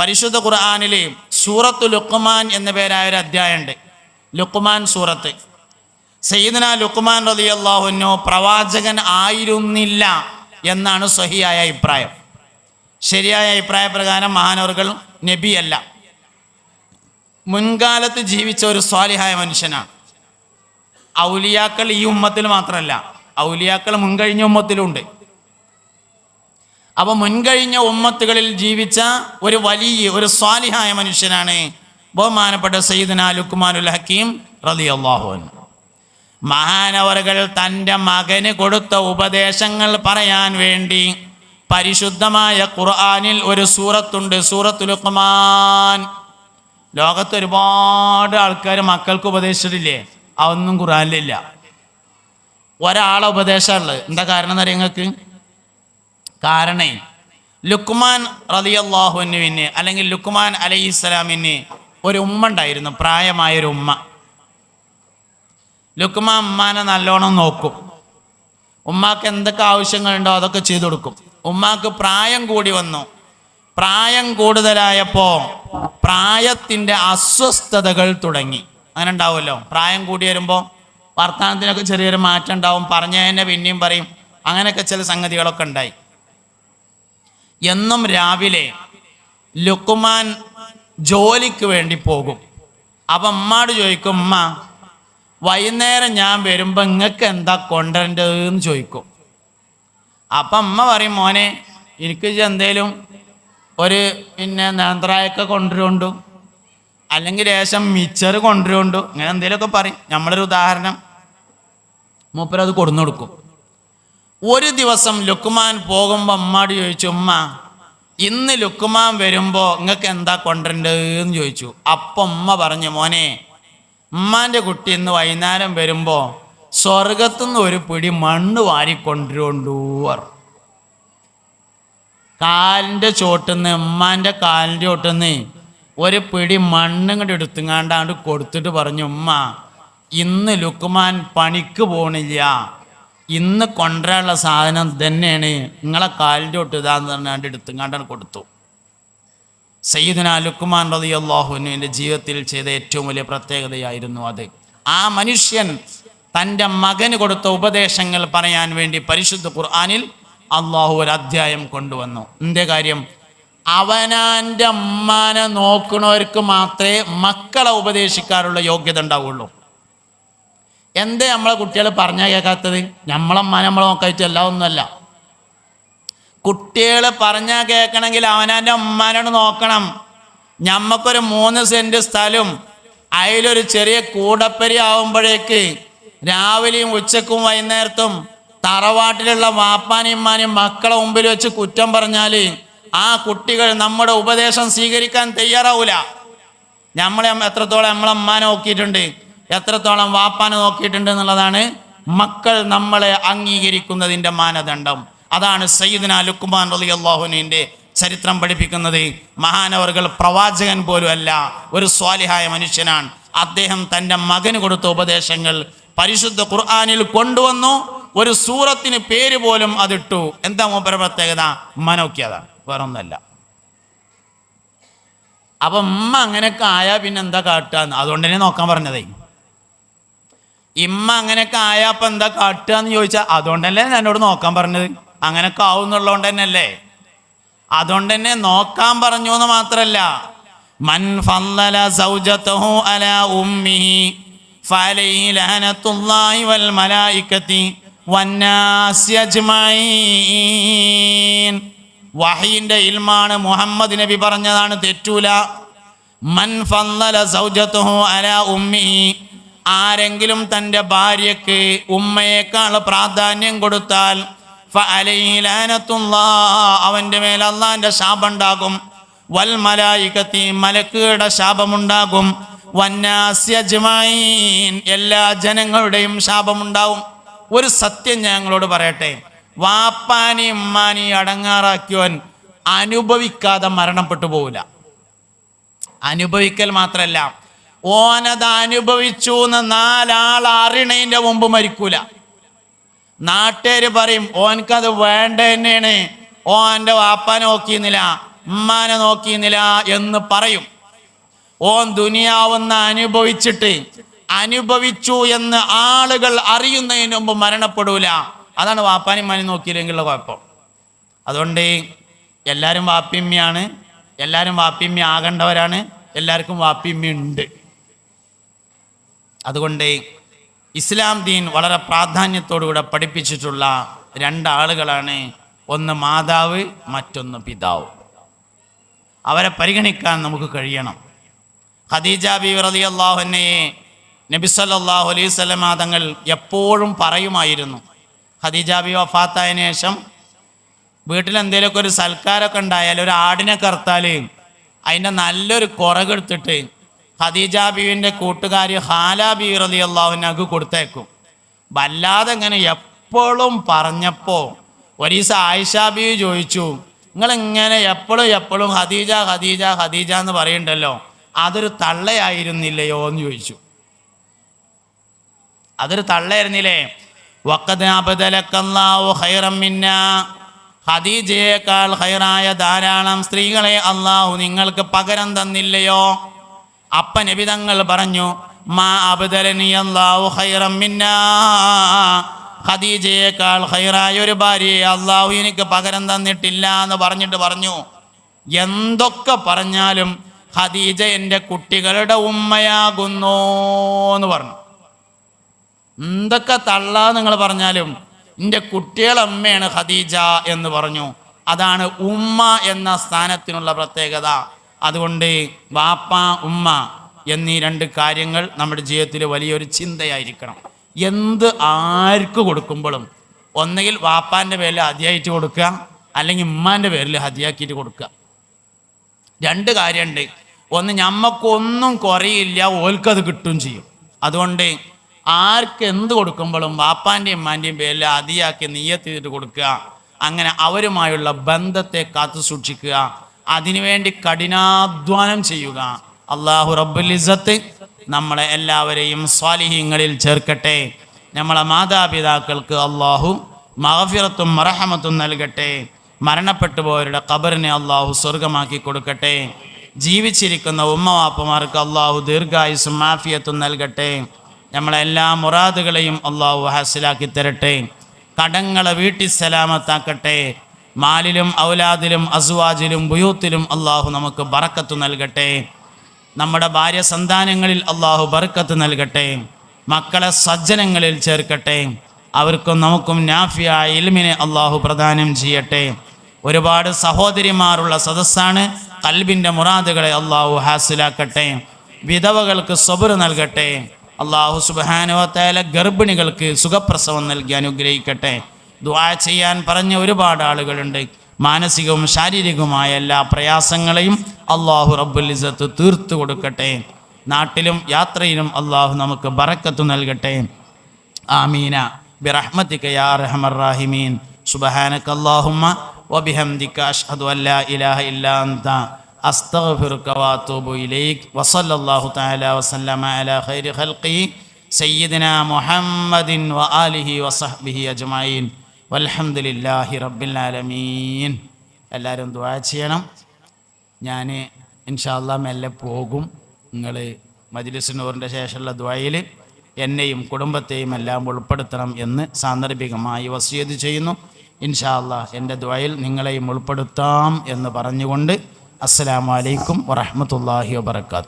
പരിശുദ്ധ ഖുർആാനിലെ സൂറത്തു ലുക്കുമാൻ എന്ന പേരായ ഒരു അധ്യായമുണ്ട്. ലുക്കുമാൻ സൂറത്ത്. സയ്യിദന ലുക്കുമാൻ റതി അള്ളാഹുനു പ്രവാചകൻ ആയിരുന്നില്ല എന്നാണ് സഹിയായ അഭിപ്രായം. ശരിയായ അഭിപ്രായ പ്രകാരം മഹാനവറുകൾ നബിയല്ല. മുൻകാലത്ത് ജീവിച്ച ഒരു സ്വാലിഹായ മനുഷ്യനാണ്. ഔലിയാക്കൾ ഈ ഉമ്മത്തിൽ മാത്രമല്ല ഔലിയാക്കൾ മുൻകഴിഞ്ഞ ഉമ്മത്തിലുണ്ട് അപ്പൊ മുൻകഴിഞ്ഞ ഉമ്മത്തുകളിൽ ജീവിച്ച ഒരു വലിയ ഒരു സ്വാലിഹായ മനുഷ്യനാണ് ബഹുമാനപ്പെട്ട സയ്യിദ്ന ലുക്മാനുൽ ഹക്കീം റതി അള്ളാഹുൻ മഹാനവറുകൾ തന്റെ മകന് കൊടുത്ത ഉപദേശങ്ങൾ പറയാൻ വേണ്ടി പരിശുദ്ധമായ ഖുർആാനിൽ ഒരു സൂറത്തുണ്ട് സൂറത്ത് ലുക്മാൻ. ലോകത്ത് ഒരുപാട് ആൾക്കാർ മക്കൾക്ക് ഉപദേശിച്ചിട്ടില്ലേ? അതൊന്നും ഖുർആാനിലില്ല. ഒരാളെ ഉപദേശമുള്ളത് എന്താ കാരണം എന്നറിയാം നിങ്ങൾക്ക്? കാരണേ. ലുക്മാൻ റലിയല്ലാഹുവിന് അല്ലെങ്കിൽ ലുക്മാൻ അലൈഹി സ്വലാമിന് ഒരു ഉമ്മ ഉണ്ടായിരുന്നു പ്രായമായൊരു ഉമ്മ. ലുക്മാൻ ഉമ്മാനെ നല്ലോണം നോക്കും. ഉമ്മാക്ക് എന്തൊക്കെ ആവശ്യങ്ങളുണ്ടോ അതൊക്കെ ചെയ്തു കൊടുക്കും. ഉമ്മാക്ക് പ്രായം കൂടി വന്നു. പ്രായം കൂടുതലായപ്പോൾ പ്രായത്തിന്റെ അസ്വസ്ഥതകൾ തുടങ്ങി. അങ്ങനെ ഉണ്ടാവുമല്ലോ. പ്രായം കൂടി വരുമ്പോൾ വർത്തമാനത്തിനൊക്കെ ചെറിയൊരു മാറ്റം ഉണ്ടാവും. പറഞ്ഞതിനെ പിന്നെയും പറയും. അങ്ങനെയൊക്കെ ചില സംഗതികളൊക്കെ ഉണ്ടായി. എന്നും രാവിലെ ലുക്കുമാൻ ജോലിക്ക് വേണ്ടി പോകും. അപ്പം അമ്മാട് ചോദിക്കും ഉമ്മ വൈകുന്നേരം ഞാൻ വരുമ്പോൾ നിങ്ങൾക്ക് എന്താ കൊണ്ടുവരേണ്ടതെന്ന് ചോദിക്കും. അപ്പം അമ്മ പറയും മോനെ എനിക്ക് എന്തേലും ഒരു പിന്നെ നേന്ത്രായൊക്കെ കൊണ്ടുവരുണ്ടു അല്ലെങ്കിൽ ലേശം മിച്ചർ കൊണ്ടുവരുണ്ടു ഇങ്ങനെ എന്തെങ്കിലുമൊക്കെ പറയും. നമ്മളൊരു ഉദാഹരണം മൂപ്പരത് കൊടുന്നു കൊടുക്കും ഒരു ദിവസം ലുക്കുമാൻ പോകുമ്പോൾ അമ്മാട് ചോദിച്ചു ഉമ്മ ഇന്ന് ലുക്കുമാൻ വരുമ്പോൾ നിങ്ങൾക്ക് എന്താ കൊണ്ടുവരേണ്ടതെന്ന് ചോദിച്ചു. അപ്പം ഉമ്മ പറഞ്ഞു മോനെ ഉമ്മാന്റെ കുട്ടി ഇന്ന് വൈകുന്നേരം വരുമ്പോൾ സ്വർഗത്തുനിന്ന് ഒരു പിടി മണ്ണ് വാരിക്കൊണ്ടുകൊണ്ടു പറഞ്ഞു. കാലിന്റെ ചോട്ടുനിന്ന് ഉമ്മാന്റെ കാലിന്റെ ചോട്ടുനിന്ന് ഒരു പിടി മണ്ണും കൂടി എടുത്തുങ്ങാണ്ടാണ്ട് കൊടുത്തിട്ട് പറഞ്ഞു ഉമ്മ ഇന്ന് ലുക്കുമാൻ പണിക്ക് പോണില്ല. ഇന്ന് കൊണ്ടുവരാനുള്ള സാധനം തന്നെയാണ് നിങ്ങളെ കാലിന്റെ തൊട്ട് ഇതാന്ന് പറഞ്ഞാണ്ട് കണ്ടാണ് കൊടുത്തു. സയ്യിദിന ലുക്കുമാൻ റതി അള്ളാഹുവിന്റെ ജീവിതത്തിൽ ചെയ്ത ഏറ്റവും വലിയ പ്രത്യേകതയായിരുന്നു അത്. ആ മനുഷ്യൻ തന്റെ മകന് കൊടുത്ത ഉപദേശങ്ങൾ പറയാൻ വേണ്ടി പരിശുദ്ധ ഖുർആാനിൽ അള്ളാഹു ഒരു അധ്യായം കൊണ്ടുവന്നു. എന്റെ കാര്യം? അവനാന്റെ അമ്മാനെ നോക്കണവർക്ക് മാത്രമേ മക്കളെ ഉപദേശിക്കാനുള്ള യോഗ്യത ഉണ്ടാവുള്ളൂ. എന്തേ നമ്മളെ കുട്ടികൾ പറഞ്ഞാൽ കേൾക്കാത്തത് നമ്മളമ്മ നമ്മളെ നോക്കായിട്ട് എല്ലാം ഒന്നുമല്ല കുട്ടികൾ പറഞ്ഞാൽ കേൾക്കണമെങ്കിൽ അവനാന്റെ അമ്മാനോട് നോക്കണം. ഞമ്മക്കൊരു മൂന്ന് സെന്റ് സ്ഥലം അതിലൊരു ചെറിയ കൂടപ്പരി ആവുമ്പോഴേക്ക് രാവിലെയും ഉച്ചക്കും വൈകുന്നേരത്തും തറവാട്ടിലുള്ള വാപ്പാനെയും മക്കളെ മുമ്പിൽ വെച്ച് കുറ്റം പറഞ്ഞാൽ ആ കുട്ടികൾ നമ്മുടെ ഉപദേശം സ്വീകരിക്കാൻ തയ്യാറാവൂല. നമ്മളെ അമ്മ- എത്രത്തോളം നമ്മളെ അമ്മാനെ നോക്കിയിട്ടുണ്ട്. എത്രത്തോളം വാപ്പാനെ നോക്കിയിട്ടുണ്ട് എന്നുള്ളതാണ് മക്കൾ നമ്മളെ അംഗീകരിക്കുന്നതിന്റെ മാനദണ്ഡം. അതാണ് സയ്യിദ്ന ലുക്കുമാൻ റലി അള്ളാഹുനീന്റെ ചരിത്രം പഠിപ്പിക്കുന്നത്. മഹാനവർകൾ പ്രവാചകൻ പോലും അല്ല ഒരു സ്വാലിഹായ മനുഷ്യനാണ്. അദ്ദേഹം തന്റെ മകന് കൊടുത്ത ഉപദേശങ്ങൾ പരിശുദ്ധ ഖുർആാനിൽ കൊണ്ടുവന്നു ഒരു സൂറത്തിന് പേര് പോലും അതിട്ടു. എന്താ മൂപ്പര പ്രത്യേകത? മനോക്കിയതാണ് വേറൊന്നല്ല അപ്പം ഉമ്മ അങ്ങനെയൊക്കെ ആയാൽ പിന്നെ എന്താ കാട്ടുക അതുകൊണ്ട് തന്നെ നോക്കാൻ പറഞ്ഞതേ. ഇമ്മ അങ്ങനെയൊക്കെ ആയാ അപ്പൊ എന്താ കാട്ടുക എന്ന് ചോദിച്ചാൽ അതുകൊണ്ടല്ലേ ഞാൻ എന്നോട് നോക്കാൻ പറഞ്ഞത്? അങ്ങനെയൊക്കെ ആവും എന്നുള്ളതുകൊണ്ട് തന്നെ അല്ലേ അതുകൊണ്ട് തന്നെ നോക്കാൻ പറഞ്ഞു എന്ന് മാത്രല്ല. മൻ അലാ ഉമ്മിഹി ഫലൈഹി വൽ ഇൽമാണ് മുഹമ്മദ് നബി പറഞ്ഞതാണ് തെറ്റൂല. മൻ ഫല്ലല സൗജതഹു അല ഉമ്മിഹി ആരെങ്കിലും തന്റെ ഭാര്യയ്ക്ക് ഉമ്മയേക്കാൾ പ്രാധാന്യം കൊടുത്താൽ അവന്റെ മേൽ അള്ളാന്റെ ശാപമുണ്ടാകും. വൽ മലായികത്തി മലക്കുകളുടെ ശാപമുണ്ടാകും. വന്നാസി അജ്മഈൻ എല്ലാ ജനങ്ങളുടെയും ശാപമുണ്ടാവും. ഒരു സത്യം ഞങ്ങളോട് പറയട്ടെ. വാപ്പാനി ഉമ്മാനി അടങ്ങാറാക്കിയവൻ അനുഭവിക്കാതെ മരണപ്പെട്ടു പോവില്ല. അനുഭവിക്കൽ മാത്രല്ല ഓനത് അനുഭവിച്ചു എന്ന് നാലാൾ അറിയണതിന്റെ മുമ്പ് മരിക്കൂല. നാട്ടുകാർ പറയും ഓനക്കത് വേണ്ട തന്നെയാണ് ഓന്റെ വാപ്പ നോക്കിയിരുന്നില്ല ഉമ്മാനെ നോക്കിയിരുന്നില്ല എന്ന് പറയും. ഓൻ ദുനിയാവുന്ന അനുഭവിച്ചിട്ട് അനുഭവിച്ചു എന്ന് ആളുകൾ അറിയുന്നതിന് മുമ്പ് മരണപ്പെടൂല. അതാണ് വാപ്പാനും മനി നോക്കിയില്ലെങ്കിലുള്ള കുഴപ്പം. അതുകൊണ്ട് എല്ലാവരും വാപ്പിമ്മയാണ് എല്ലാവരും വാപ്പിമ്മ ആകേണ്ടവരാണ്. എല്ലാവർക്കും വാപ്പിമ്മ ഉണ്ട്. അതുകൊണ്ട് ഇസ്ലാം ദീൻ വളരെ പ്രാധാന്യത്തോടുകൂടെ പഠിപ്പിച്ചിട്ടുള്ള രണ്ടാളുകളാണ് ഒന്ന് മാതാവ് മറ്റൊന്ന് പിതാവ്. അവരെ പരിഗണിക്കാൻ നമുക്ക് കഴിയണം. ഖദീജ ബി റതി അള്ളാഹുനയെ നബി സല്ലല്ലാഹു അലൈഹി സ്വലമ തങ്ങൾ എപ്പോഴും പറയുമായിരുന്നു. ഖദീജ ബി വഫാത്തായതിനു ശേഷം വീട്ടിൽ എന്തെങ്കിലുമൊക്കെ ഒരു സൽക്കാരമൊക്കെ ഉണ്ടായാൽ ഒരു ആടിനെ കറുത്താൽ അതിന്റെ നല്ലൊരു കുറകെടുത്തിട്ട് ഖദീജ ബീവിന്റെ കൂട്ടുകാരി ഹാല ബി റലി അള്ളാഹുനക്ക് കൊടുത്തേക്കും. വല്ലാതെ ഇങ്ങനെ എപ്പോഴും പറഞ്ഞപ്പോൾ ഒരീസ ആയിഷ ബി ചോദിച്ചു നിങ്ങൾ ഇങ്ങനെ എപ്പോഴും എപ്പോഴും ഖദീജ ഖദീജ ഖദീജ എന്ന് പറയുന്നുണ്ടല്ലോ അതൊരു തള്ളയായിരുന്നില്ലയോ? എന്ന് ചോദിച്ചു. അതൊരു തള്ളയായിരുന്നില്ലേ? ഹദീജയേക്കാൾ ഹൈറായ ധാരാളം സ്ത്രീകളെ അള്ളാഹു നിങ്ങൾക്ക് പകരം തന്നില്ലയോ? അപ്പ നബി തങ്ങൾ പറഞ്ഞു മാ ഖൈറം മിന്ന. ഖദീജയേക്കാൾ ഖൈറായ ഒരു ഭാര്യയെ അള്ളാഹു എനിക്ക് പകരം തന്നിട്ടില്ല എന്ന് പറഞ്ഞിട്ട് പറഞ്ഞു. എന്തൊക്കെ പറഞ്ഞാലും ഖദീജ എന്റെ കുട്ടികളുടെ ഉമ്മയാകുന്നു എന്ന് പറഞ്ഞു. എന്തൊക്കെ തള്ള നിങ്ങൾ പറഞ്ഞാലും എന്റെ കുട്ടികളെ അമ്മയാണ് ഖദീജ എന്ന് പറഞ്ഞു. അതാണ് ഉമ്മ എന്ന സ്ഥാനത്തിനുള്ള പ്രത്യേകത. അതുകൊണ്ട് വാപ്പ ഉമ്മ എന്നീ രണ്ട് കാര്യങ്ങൾ നമ്മുടെ ജീവിതത്തിൽ വലിയൊരു ചിന്തയായിരിക്കണം. എന്ത് ആർക്ക് കൊടുക്കുമ്പോഴും ഒന്നുകിൽ വാപ്പാന്റെ പേരിൽ ഹതിയായിട്ട് കൊടുക്കുക അല്ലെങ്കിൽ ഉമ്മാന്റെ പേരിൽ ഹതിയാക്കിയിട്ട് കൊടുക്കുക. രണ്ട് കാര്യമുണ്ട്. ഒന്ന് ഞമ്മക്കൊന്നും കുറയില്ല ഓൽക്കത് കിട്ടും ചെയ്യും. അതുകൊണ്ട് ആർക്ക് എന്ത് കൊടുക്കുമ്പോഴും വാപ്പാന്റെയും ഉമ്മാന്റെയും പേരിൽ അതിയാക്കി നീയത്തിയിട്ട് കൊടുക്കുക. അങ്ങനെ അവരുമായുള്ള ബന്ധത്തെ കാത്തു സൂക്ഷിക്കുക അതിനുവേണ്ടി കഠിനാധ്വാനം ചെയ്യുക. അള്ളാഹു റബ്ബുൽ ഇസ്സത്ത് നമ്മളെ എല്ലാവരെയും സ്വാലിഹ്യങ്ങളിൽ ചേർക്കട്ടെ. നമ്മളെ മാതാപിതാക്കൾക്ക് അള്ളാഹു മഹഫിറത്തും മറഹമത്തും നൽകട്ടെ. മരണപ്പെട്ടു പോയവരുടെ ഖബറിനെ അള്ളാഹു സ്വർഗമാക്കി കൊടുക്കട്ടെ. ജീവിച്ചിരിക്കുന്ന ഉമ്മവാപ്പമാർക്ക് അള്ളാഹു ദീർഘായുസും മാഫിയത്തും നൽകട്ടെ. നമ്മളെ എല്ലാ മുറാദുകളെയും അള്ളാഹു ഹാസിലാക്കി തരട്ടെ. കടങ്ങളെ വീട്ടിൽ സലാമത്താക്കട്ടെ. മാലിലും ഔലാദിലും അസുവാജിലും ബുയൂത്തിലും അള്ളാഹു നമുക്ക് ബറക്കത്ത് നൽകട്ടെ. നമ്മുടെ ഭാര്യ സന്താനങ്ങളിൽ അള്ളാഹു ബറക്കത്ത് നൽകട്ടെ. മക്കളെ സജ്ജനങ്ങളിൽ ചേർക്കട്ടെ. അവർക്കും നമുക്കും നാഫിയായ ഇൽമിനെ അള്ളാഹു പ്രദാനം ചെയ്യട്ടെ. ഒരുപാട് സഹോദരിമാരുള്ള സദസ്സാണ് കൽബിന്റെ മുറാദുകളെ അള്ളാഹു ഹാസിലാക്കട്ടെ. വിധവകൾക്ക് സ്വബർ നൽകട്ടെ. അള്ളാഹു സുബാനുവത്തേല ഗർഭിണികൾക്ക് സുഖപ്രസവം നൽകി അനുഗ്രഹിക്കട്ടെ. ദ്വാ ചെയ്യാൻ പറഞ്ഞ ഒരുപാട് ആളുകളുണ്ട്. മാനസികവും ശാരീരികവുമായ എല്ലാ പ്രയാസങ്ങളെയും അള്ളാഹു റബ്ബുൽ ഇസത്ത് തീർത്തു കൊടുക്കട്ടെ. നാട്ടിലും യാത്രയിലും അള്ളാഹു നമുക്ക് ബറക്കത്ത് നൽകട്ടെ. ആമീന. ബിറഹ്മത്തിക യാ റഹമർ റാഹിമീൻ. സുബഹാനക അല്ലാഹുമ്മ വബിഹംദിക അഷ്ഹദു അൻ ലാ ഇലാഹ ഇല്ലാ അൻത അസ്തഗ്ഫിറുക വഅതൂബു ഇലൈക്. വസല്ലല്ലാഹു തആല വസല്ലമ അലാ ഖൈരി ഖൽഖി. സയ്യിദിന മുഹമ്മദിൻ വആലിഹി വസഹ്ബിഹി അജ്മഈൻ. വൽഹംദുലില്ലാഹി റബ്ബിൽ ആലമീൻ എല്ലാവരും ദുആ ചെയ്യണം. ഞാൻ ഇൻഷാല്ല മെല്ലെ പോകും. നിങ്ങൾ മജ്ലിസിനൂറിന്റെ ശേഷമുള്ള ദ്വയിൽ എന്നെയും കുടുംബത്തെയും എല്ലാം ഉൾപ്പെടുത്തണം എന്ന് സാന്ദർഭികമായി വസിയത് ചെയ്യുന്നു. ഇൻഷാല്ല എന്റെ ദ്വയിൽ നിങ്ങളെയും ഉൾപ്പെടുത്താം എന്ന് പറഞ്ഞുകൊണ്ട് അസ്സാം വലൈക്കും വറഹ്മത്തുള്ളാഹി വബർക്കാത്തു